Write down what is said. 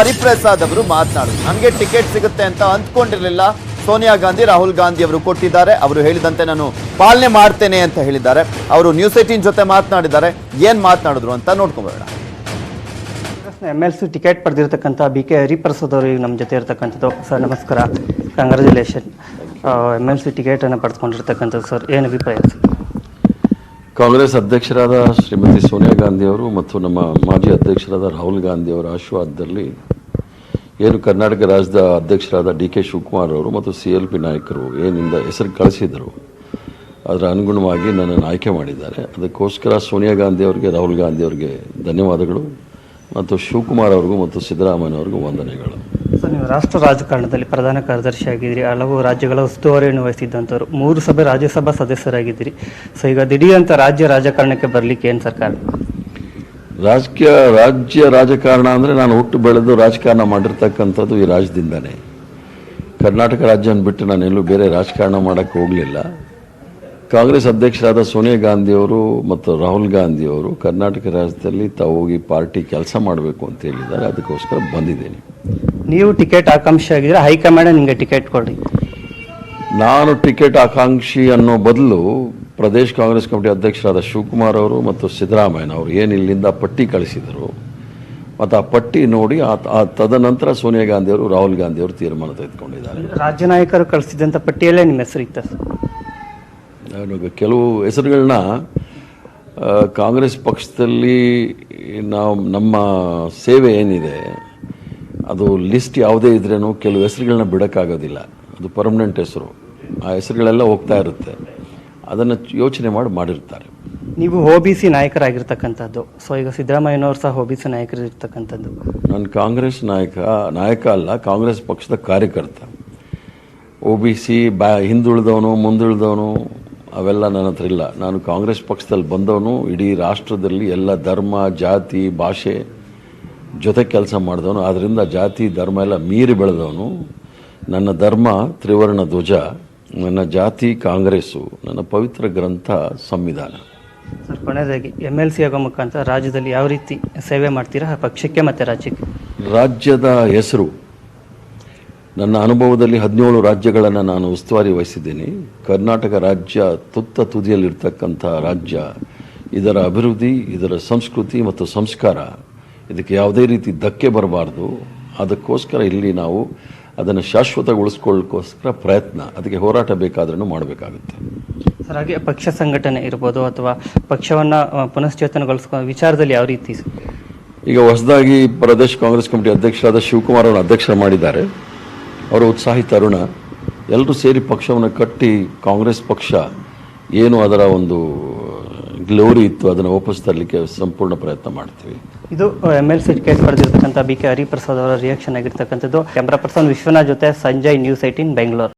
ಹರಿಪ್ರಸಾದ್ ಅವರು ಮಾತನಾಡಿದ್ರು ನನಗೆ ಟಿಕೆಟ್ ಸಿಗುತ್ತೆ ಅಂತ ಅಂದ್ಕೊಂಡಿರಲಿಲ್ಲ ಸೋನಿಯಾ ಗಾಂಧಿ, ರಾಹುಲ್ ಗಾಂಧಿ ಅವರು ಕೊಟ್ಟಿದ್ದಾರೆ. ಅವರು ಹೇಳಿದಂತೆ ನಾನು ಪಾಲನೆ ಮಾಡ್ತೇನೆ ಅಂತ ಹೇಳಿದ್ದಾರೆ. ಅವರು ನ್ಯೂಸ್ ಏಟೀನ್ ಜೊತೆ ಮಾತನಾಡಿದ್ದಾರೆ. ಏನು ಮಾತನಾಡಿದ್ರು ಅಂತ ನೋಡ್ಕೊಂಬರೋಣ. ಎಂ ಎಲ್ ಸಿ ಟಿಕೆಟ್ ಪಡೆದಿರ್ತಕ್ಕಂಥ ಬಿ ಕೆ ಹರಿಪ್ರಸಾದ್ ಅವರು ಈಗ ನಮ್ಮ ಜೊತೆ ಇರ್ತಕ್ಕಂಥದ್ದು. ಸರ್, ನಮಸ್ಕಾರ. ಕಂಗ್ರ್ಯಾಚುಲೇಷನ್ ಎಂ ಎಲ್ ಸಿ ಟಿಕೆಟನ್ನು ಪಡೆದುಕೊಂಡಿರ್ತಕ್ಕಂಥದ್ದು, ಸರ್. ಏನು ಅಭಿಪ್ರಾಯ ಸರ್? ಕಾಂಗ್ರೆಸ್ ಅಧ್ಯಕ್ಷರಾದ ಶ್ರೀಮತಿ ಸೋನಿಯಾ ಗಾಂಧಿ ಅವರು ಮತ್ತು ನಮ್ಮ ಮಾಜಿ ಅಧ್ಯಕ್ಷರಾದ ರಾಹುಲ್ ಗಾಂಧಿ ಅವರ ಆಶೀರ್ವಾದದಲ್ಲಿ ಏನು ಕರ್ನಾಟಕ ರಾಜ್ಯದ ಅಧ್ಯಕ್ಷರಾದ ಡಿ ಕೆ ಶಿವಕುಮಾರ್ ಅವರು ಮತ್ತು ಸಿ ಎಲ್ ಪಿ ನಾಯಕರು ಏನಿಂದ ಹೆಸರು ಕಳಿಸಿದರು, ಅದರ ಅನುಗುಣವಾಗಿ ನನ್ನನ್ನು ಆಯ್ಕೆ ಮಾಡಿದ್ದಾರೆ. ಅದಕ್ಕೋಸ್ಕರ ಸೋನಿಯಾ ಗಾಂಧಿ ಅವರಿಗೆ, ರಾಹುಲ್ ಗಾಂಧಿ ಅವರಿಗೆ ಧನ್ಯವಾದಗಳು ಮತ್ತು ಶಿವಕುಮಾರ್ ಅವ್ರಿಗೂ ಮತ್ತು ಸಿದ್ದರಾಮಯ್ಯ ಅವ್ರಿಗೂ ವಂದನೆಗಳು. ಸರ್ ನೀವು ರಾಷ್ಟ್ರ ರಾಜಕಾರಣದಲ್ಲಿ ಪ್ರಧಾನ ಕಾರ್ಯದರ್ಶಿ ಆಗಿದ್ದೀರಿ ಹಲವು ರಾಜ್ಯಗಳ ಉಸ್ತುವಾರಿಯನ್ನು ವಹಿಸಿದ್ದಂಥವ್ರು. ಮೂರು ಸಭೆ ರಾಜ್ಯಸಭಾ ಸದಸ್ಯರಾಗಿದ್ದೀರಿ. ಸೊ, ಈಗ ದಿಢೀರಂತ ರಾಜ್ಯ ರಾಜಕಾರಣಕ್ಕೆ ಬರಲಿಕ್ಕೆ ಏನು ಸರ್ಕಾರ? ರಾಜಕೀಯ, ರಾಜ್ಯ ರಾಜಕಾರಣ ಅಂದರೆ ನಾನು ಹುಟ್ಟು ಬೆಳೆದು ರಾಜಕಾರಣ ಮಾಡಿರ್ತಕ್ಕಂಥದ್ದು ಈ ರಾಜ್ಯದಿಂದನೇ. ಕರ್ನಾಟಕ ರಾಜ್ಯವನ್ನು ಬಿಟ್ಟು ನಾನು ಎಲ್ಲೂ ಬೇರೆ ರಾಜಕಾರಣ ಮಾಡೋಕ್ಕೆ ಹೋಗಲಿಲ್ಲ. ಕಾಂಗ್ರೆಸ್ ಅಧ್ಯಕ್ಷರಾದ ಸೋನಿಯಾ ಗಾಂಧಿಯವರು ಮತ್ತು ರಾಹುಲ್ ಗಾಂಧಿಯವರು ಕರ್ನಾಟಕ ರಾಜ್ಯದಲ್ಲಿ ತಾವು ಹೋಗಿ ಪಾರ್ಟಿ ಕೆಲಸ ಮಾಡಬೇಕು ಅಂತ ಹೇಳಿದ್ದಾರೆ. ಅದಕ್ಕೋಸ್ಕರ ಬಂದಿದ್ದೇನೆ. ನೀವು ಟಿಕೆಟ್ ಆಕಾಂಕ್ಷಿ ಆಗಿದ್ರೆ ಹೈಕಮಾಂಡ್ ನಿಮಗೆ ಟಿಕೆಟ್ ಕೊಡಿ. ನಾನು ಟಿಕೆಟ್ ಆಕಾಂಕ್ಷಿ ಅನ್ನೋ ಬದಲು ಪ್ರದೇಶ್ ಕಾಂಗ್ರೆಸ್ ಕಮಿಟಿ ಅಧ್ಯಕ್ಷರಾದ ಶಿವಕುಮಾರ್ ಅವರು ಮತ್ತು ಸಿದ್ದರಾಮಯ್ಯ ಅವರು ಏನು ಇಲ್ಲಿಂದ ಪಟ್ಟಿ ಕಳಿಸಿದರು. ಮತ್ತು ಆ ಪಟ್ಟಿ ನೋಡಿ ಆ ಆ ತದನಂತರ ಸೋನಿಯಾ ಗಾಂಧಿಯವರು ರಾಹುಲ್ ಗಾಂಧಿಯವರು ತೀರ್ಮಾನ ತೆಗೆದುಕೊಂಡಿದ್ದಾರೆ. ರಾಜ್ಯ ನಾಯಕರು ಕಳಿಸಿದಂಥ ಪಟ್ಟಿಯಲ್ಲೇ ನಿಮ್ಮ ಹೆಸರು ಇತ್ತ. ನಾನು ಕೆಲವು ಹೆಸರುಗಳನ್ನ ಕಾಂಗ್ರೆಸ್ ಪಕ್ಷದಲ್ಲಿ ನಾವು ನಮ್ಮ ಸೇವೆ ಏನಿದೆ ಅದು ಲಿಸ್ಟ್ ಯಾವುದೇ ಇದ್ರೂ ಕೆಲವು ಹೆಸರುಗಳನ್ನ ಬಿಡೋಕ್ಕಾಗೋದಿಲ್ಲ. ಅದು ಪರ್ಮನೆಂಟ್ ಹೆಸರು. ಆ ಹೆಸರುಗಳೆಲ್ಲ ಹೋಗ್ತಾ ಇರುತ್ತೆ. ಅದನ್ನು ಯೋಚನೆ ಮಾಡಿ ಮಾಡಿರ್ತಾರೆ. ನೀವು ಒ ಬಿ ಸಿ ನಾಯಕರಾಗಿರ್ತಕ್ಕಂಥದ್ದು. ಸೊ ಈಗ ಸಿದ್ದರಾಮಯ್ಯನವರು ಸಹ ಒ ಬಿ ಸಿ ನಾಯಕರಿರ್ತಕ್ಕಂಥದ್ದು. ನಾನು ಕಾಂಗ್ರೆಸ್ ನಾಯಕ ನಾಯಕ ಅಲ್ಲ ಕಾಂಗ್ರೆಸ್ ಪಕ್ಷದ ಕಾರ್ಯಕರ್ತ. ಒ ಬಿ ಸಿ ಬ್ಯಾ ಹಿಂದುಳಿದವನು ಮುಂದುಳಿದವನು ಅವೆಲ್ಲ ನನ್ನ ಹತ್ರ ಇಲ್ಲ. ನಾನು ಕಾಂಗ್ರೆಸ್ ಪಕ್ಷದಲ್ಲಿ ಬಂದವನು ಇಡೀ ರಾಷ್ಟ್ರದಲ್ಲಿ ಎಲ್ಲ ಧರ್ಮ ಜಾತಿ ಭಾಷೆ ಜೊತೆ ಕೆಲಸ ಮಾಡಿದವನು. ಆದ್ದರಿಂದ ಜಾತಿ ಧರ್ಮ ಎಲ್ಲ ಮೀರಿ ಬೆಳೆದವನು. ನನ್ನ ಧರ್ಮ ತ್ರಿವರ್ಣ ಧ್ವಜ ನನ್ನ ಜಾತಿ ಕಾಂಗ್ರೆಸ್ಸು ನನ್ನ ಪವಿತ್ರ ಗ್ರಂಥ ಸಂವಿಧಾನ. ಸರ್ ಕೊನೆಯದಾಗಿ ಎಂ ಎಲ್ ಸಿ ಆಗೋ ಮುಖಾಂತರ ರಾಜ್ಯದಲ್ಲಿ ಯಾವ ರೀತಿ ಸೇವೆ ಮಾಡ್ತೀರಾ? ಪಕ್ಷಕ್ಕೆ ಮತ್ತು ರಾಜ್ಯಕ್ಕೆ? ರಾಜ್ಯದ ಹೆಸರು ನನ್ನ ಅನುಭವದಲ್ಲಿ ಹದಿನೇಳು ರಾಜ್ಯಗಳನ್ನು ನಾನು ಉಸ್ತುವಾರಿ ವಹಿಸಿದ್ದೀನಿ. ಕರ್ನಾಟಕ ರಾಜ್ಯ ತುತ್ತ ತುದಿಯಲ್ಲಿರ್ತಕ್ಕಂಥ ರಾಜ್ಯ ಇದರ ಅಭಿವೃದ್ಧಿ ಇದರ ಸಂಸ್ಕೃತಿ ಮತ್ತು ಸಂಸ್ಕಾರ ಇದಕ್ಕೆ ಯಾವುದೇ ರೀತಿ ಧಕ್ಕೆ ಬರಬಾರ್ದು. ಅದಕ್ಕೋಸ್ಕರ ಇಲ್ಲಿ ನಾವು ಅದನ್ನು ಶಾಶ್ವತಗೊಳಿಸ್ಕೊಳ್ಳೋಕ್ಕೋಸ್ಕರ ಪ್ರಯತ್ನ ಅದಕ್ಕೆ ಹೋರಾಟ ಬೇಕಾದ್ರೂ ಮಾಡಬೇಕಾಗುತ್ತೆ. ಸರ್ ಹಾಗೆ ಪಕ್ಷ ಸಂಘಟನೆ ಇರ್ಬೋದು ಅಥವಾ ಪಕ್ಷವನ್ನು ಪುನಶ್ಚೇತನಗೊಳಿಸ್ಕೊ ವಿಚಾರದಲ್ಲಿ ಯಾವ ರೀತಿ ಈಗ ಹೊಸದಾಗಿ ಪ್ರದೇಶ ಕಾಂಗ್ರೆಸ್ ಕಮಿಟಿ ಅಧ್ಯಕ್ಷರಾದ ಶಿವಕುಮಾರ್ ಅವರು ಅಧ್ಯಕ್ಷ ಮಾಡಿದ್ದಾರೆ. ಅವರು ಉತ್ಸಾಹಿ ತರುಣ ಎಲ್ಲರೂ ಸೇರಿ ಪಕ್ಷವನ್ನು ಕಟ್ಟಿ ಕಾಂಗ್ರೆಸ್ ಪಕ್ಷ ಏನು ಅದರ ಒಂದು ಗ್ಲೋರಿ ಇತ್ತು ಅದನ್ನು ವಾಪಸ್ ತರಲಿಕ್ಕೆ ಸಂಪೂರ್ಣ ಪ್ರಯತ್ನ ಮಾಡ್ತೀವಿ. ಇದು ಎಂ ಎಲ್ ಸಿ ಟಿಕೆಟ್ ಪಡೆದಿರ್ತಕ್ಕಂಥ ಬಿ ಕೆ ಹರಿಪ್ರಸಾದ್ ಅವರ ರಿಯಾಕ್ಷನ್ ಆಗಿರ್ತಕ್ಕಂಥದ್ದು. ಕ್ಯಾಮ್ರಾ ಪರ್ಸನ್ ವಿಶ್ವನಾಥ್ ಜೊತೆ ಸಂಜಯ್ ನ್ಯೂಸ್ ಏಟೀನ್ ಬೆಂಗಳೂರು